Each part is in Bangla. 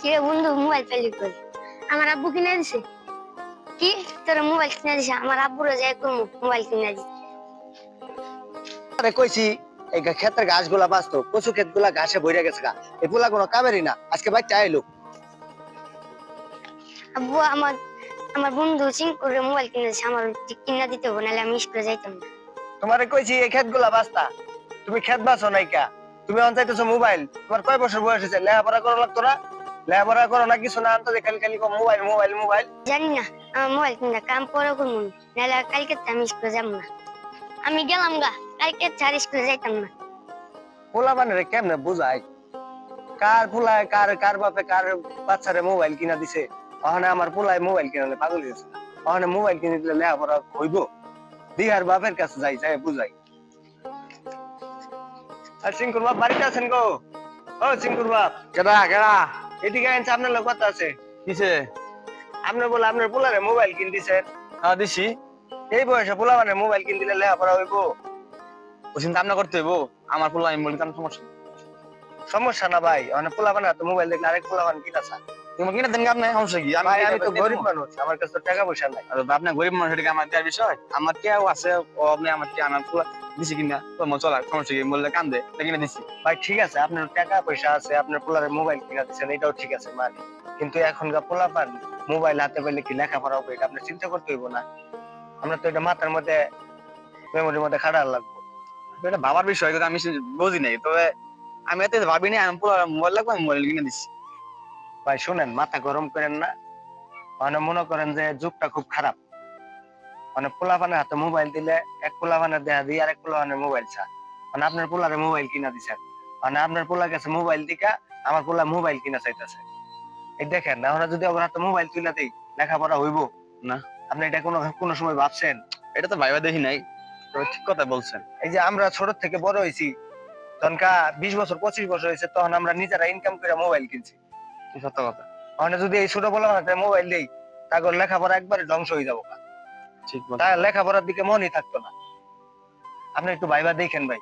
কি বন্ধু মোবাইল পেলি কই? আমার আব্বু কিনে দিছে। কি? তোর মোবাইল কিনে দিছে? আমার আব্বুরও যাই মোবাইল কিনে দিছে আরে কইছি এই গা- ক্ষেতের ঘাসগুলা বাঁচতো কচু ক্ষেতগুলা ঘাসে ভরে গেছে গা। এই পোলা কোনো কাবেরই না। আজকে বাচ্চা আইলো। আব্বু আমার আমার বন্ধু সিং করে মোবাইল কিনে দিছে। আমার কিনে দিতে হবে নাহলে আমি স্কুলে যাইতাম না। তোমারে কইছি এই ক্ষেতগুলা বাঁচতা। তুমি ক্ষেত বাঁচো নাইকা। তুমি অন চাইতেছো মোবাইল তোমার কয় বছর বয়স হয়েছে লেখাপড়া করো লাগতো না? লেখাপড়া করো না কিছু না আনতো যে খালি খালি মোবাইল মোবাইল মোবাইল জানি না আমার মোবাইল কিনে কাম পরে করব নাহলে কালকে আমি স্কুলে যাব না। আমি গেলাম গা কালকে স্কুলে যাইতাম না। পোলা বানারে কেমনে বুঝাই? কার পোলায় কার কার বাপে কার বাচ্চারে মোবাইল কিনা দিছে? ওখানে আমার পোলায় মোবাইল কিনালে পাগল গেছে ওখানে মোবাইল কিনে দিলে লেখাপড়া হইব? দিহার বাপের কাছে যাই যাই বুঝাই। আর সিংকুর বাপ বাড়িতে আছেন গো? ও সিংকুর বাপ। কেডা কেডা? এদিকে আনছে আপনার লোক কথা আছে? কিসে? আপনি বলে আপনার পোলারে মোবাইল কিন দিছে হ্যাঁ দিছি। এই বয়সে পোলা মানে মোবাইল কিন দিলে লেখাপড়া হইব। ও চিন্তা আপনার করতে হইব? আমার পোলা আমি বলি কেন সমস্যা। সমস্যা না ভাই মানে পোলা তো মোবাইল দেখলে আরেক পোলা মানে কিনা তুমি কিনে দেন আপনি সমস্যা কি? আমি আমি তো গরিব মানুষ। আমার কাছে টাকা পয়সা নাই। আপনার গরিব মানুষ এটাকে আমার দেওয়ার বিষয়? আমার কেউ আছে ও আপনি আমার কে আমার পোলা দিছি কিনা? তো চলার সমস্যা কি? বললে কান্দে তাই কিনে দিছি। ভাই ঠিক আছে আপনার টাকা পয়সা আছে আপনার পোলারে মোবাইল কিনা দিচ্ছেন এটাও ঠিক আছে মানে কিন্তু এখনকার পোলা পান মোবাইল হাতে পেলে কি লেখাপড়া হবে? এটা আপনি চিন্তা করতে হইব না। আমরা তো এটা মাথার মধ্যে মেমোরির মধ্যে খাটার লাগবে এটা বাবার বিষয় আমি বুঝি নাই। তবে আমি এত ভাবি নাই আমি পোলা মোবাইল লাগবে আমি মোবাইল কিনে দিছি। ভাই শুনেন মাথা গরম করেন না। মানে মনে করেন যে যুগটা খুব খারাপ। মানে পোলাপানের হাতে মোবাইল দিলে এক পোলাপানের দেয়া দিয়ে আরেক পোলাপানের মোবাইল চা মানে আপনার পোলারে মোবাইল কিনা দিছেন? মানে আপনার পোলার কাছে মোবাইল দিকা আমার পোলা মোবাইল কিনা চাইতেছে। এই দেখেন আমরা যদি ওর হাতে মোবাইল তুলে দিই লেখাপড়া হইব? না। আপনি এটা কোনো কোনো সময় ভাবছেন? এটা তো ভাইবা দেখি নাই। তবে ঠিক কথা বলছেন। এই যে আমরা ছোট থেকে বড় হয়েছি তখনকা বিশ বছর পঁচিশ বছর হয়েছে তখন আমরা নিজেরা ইনকাম করে মোবাইল কিনছি। সত্য কথা। মানে যদি এই ছোট বলা মোবাইল দেই লেখাপড়া একবারে ধ্বংস হয়ে যাব ঠিক কথা তার লেখাপড়ার দিকে মনই থাকতো না। আপনি একটু ভাইবা দেখেন ভাই।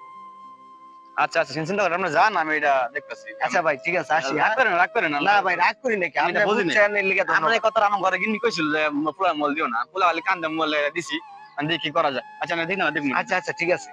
আচ্ছা আচ্ছা চিন্তা করেন যান আমি এটা দেখতেছি। আচ্ছা ভাই ঠিক আছে আসি রাগ হ্যাঁ? করেন রাগ করেন না ভাই রাগ করি নাকি? আমি বুঝি। বুঝছেন আমার। এই কথাটা আমার ঘরে গিন্নি কইছিল যে পোলা মল দিও না। পোলা খালি কান্দে মলে দিছি। দেখি কি করা যায়। আচ্ছা আমি দেখি না দেখি আচ্ছা আচ্ছা ঠিক আছে।